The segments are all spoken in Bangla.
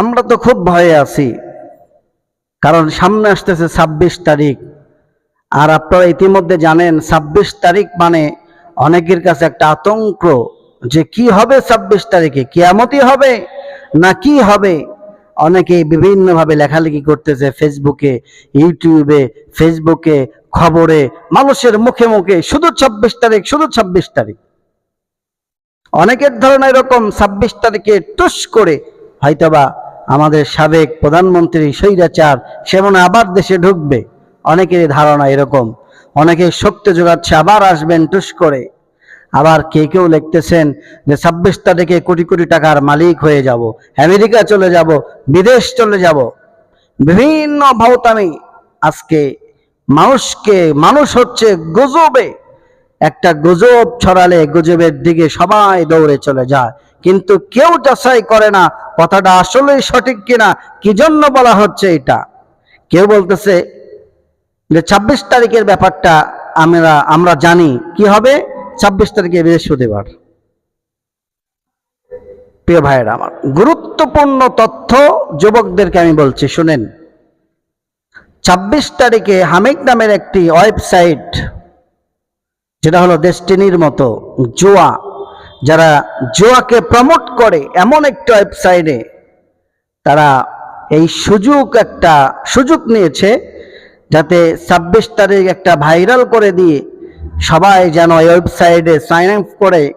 আমরা তো খুব ভয়ে আছি। কারণ সামনে আসতেছে ছাব্বিশ তারিখ। আর আপনারা ইতিমধ্যে জানেন, ছাব্বিশ তারিখ মানে অনেকের কাছে একটা আতঙ্ক যে কি হবে ছাব্বিশ তারিখে? কিয়ামতি হবে না কি হবে? অনেকে বিভিন্নভাবে লেখালেখি করতেছে ফেসবুকে, ইউটিউবে, ফেসবুকে, খবরে, মানুষের মুখে মুখে, শুধু ছাব্বিশ তারিখ, শুধু ছাব্বিশ তারিখ। অনেকের ধারণা এরকম ছাব্বিশ তারিখে টুস করে, হয়তোবা আমাদের সাবেক প্রধানমন্ত্রী স্বৈরাচার সে মনে আবার দেশে ঢুকবে। অনেকের ধারণা এরকম। অনেকে শক্তি যোগাচ্ছে, আবার আসবেন টুস করে। আবার কে কেউ লিখতেছেন যে, ছাব্বিশ তারিখে কোটি কোটি টাকার মালিক হয়ে যাব, আমেরিকা চলে যাব, বিদেশ চলে যাব। বিভিন্ন ভাবতামি আজকে মানুষকে, মানুষ হচ্ছে গজবে। একটা গুজব ছড়ালে গুজবের দিকে সবাই দৌড়ে চলে যায়। কিন্তু কেউ যাচাই করে না কথাটা আসলেই সঠিক কিনা কি জন্য বলা হচ্ছে এটা। কেউ বলতেছে যে ছাব্বিশ তারিখের ব্যাপারটা আমরা আমরা জানি, কি হবে? ছাব্বিশ তারিখে বৃহস্পতিবার। প্রিয় ভাইয়েরা আমার, গুরুত্বপূর্ণ তথ্য যুবকদেরকে আমি বলছি, শুনেন। ছাব্বিশ তারিখে হামিক নামের একটি ওয়েবসাইট, যেটা হলো ডেস্টিনির মতো, জোয়া যারা জোয়াকে প্রমোট করে এমন একটা ওয়েবসাইটে তারা এই সুযোগ একটা সুযোগ নিয়েছে যাতে ছাব্বিশ তারিখ একটা ভাইরাল করে দিয়ে সবাই যেন এই ওয়েবসাইটে সাইন আপ করে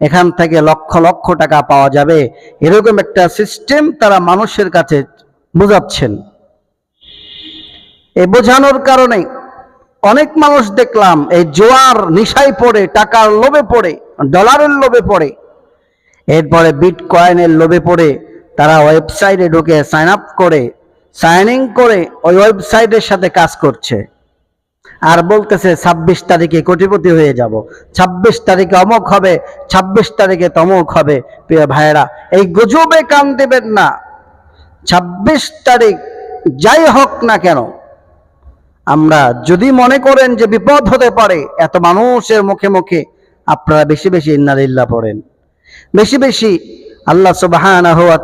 এখান থেকে লক্ষ লক্ষ টাকা পাওয়া যাবে। এরকম একটা সিস্টেম তারা মানুষের কাছে বোঝাচ্ছেন। এ বোঝানোর কারণে অনেক মানুষ দেখলাম, এই জোয়ার নিশায় পড়ে, টাকার লোভে পড়ে ডলারের লোভে পড়ে। এরপরে বিট কয়েনের লোভে পড়ে, তারা ওয়েবসাইটে ঢুকে সাইন আপ করে সাইন ইন করে ওই ওয়েবসাইটের সাথে কাজ করছে। আর বলতেছে, ছাব্বিশ তারিখে কোটিপতি হয়ে যাব, ছাব্বিশ তারিখে অমুক হবে, ছাব্বিশ তারিখে তমুক হবে, প্রিয় ভাইয়েরা, এই গুজবে কান দেবেন না। ছাব্বিশ তারিখ যাই হোক না কেন আমরা যদি মনে করেন যে বিপদ হতে পারে, এত মানুষের মুখে মুখে আপনারা বেশি বেশি ইন্নালিল্লাহ পড়েন। বেশি বেশি আল্লাহ সুবহানাহু ওয়া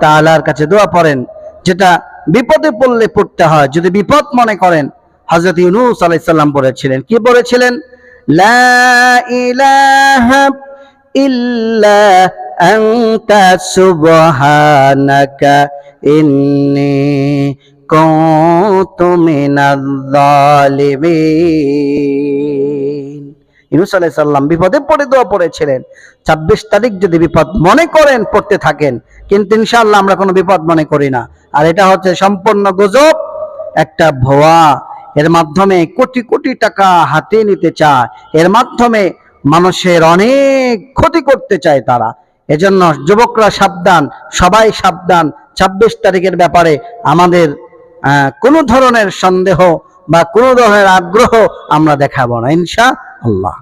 কাছে দোয়া পড়েন, যেটা বিপদে পড়লে পড়তে হয়। যদি বিপদ মনে করেন, হযরত ইউনূস আলাইহিস সালাম বলেছিলেন, কি বলেছিলেন? ইল্লা আনতা সুবহানাকা ইন্নী কুনতু মিনাজ জালিমিন ইউনুস আলাইহিস সালাম বিপদে পড়ে, দোয়া পড়েছিলেন। ছাব্বিশ তারিখ যদি বিপদ মনে করেন, পড়তে থাকেন। কিন্তু ইনশাআল্লাহ আমরা কোনো বিপদ মনে করি না। আর এটা হচ্ছে সম্পূর্ণ গুজব, একটা ভুয়া। এর মাধ্যমে কোটি কোটি টাকা হাতে নিতে চায়। এর মাধ্যমে মানুষের অনেক ক্ষতি করতে চায় তারা। এজন্য যুবকরা সাবধান, সবাই সাবধান। ছাব্বিশ তারিখের ব্যাপারে আমাদের কোনো ধরনের সন্দেহ বা কোনো ধরনের আগ্রহ আমরা দেখাবো না ইনশা আল্লাহ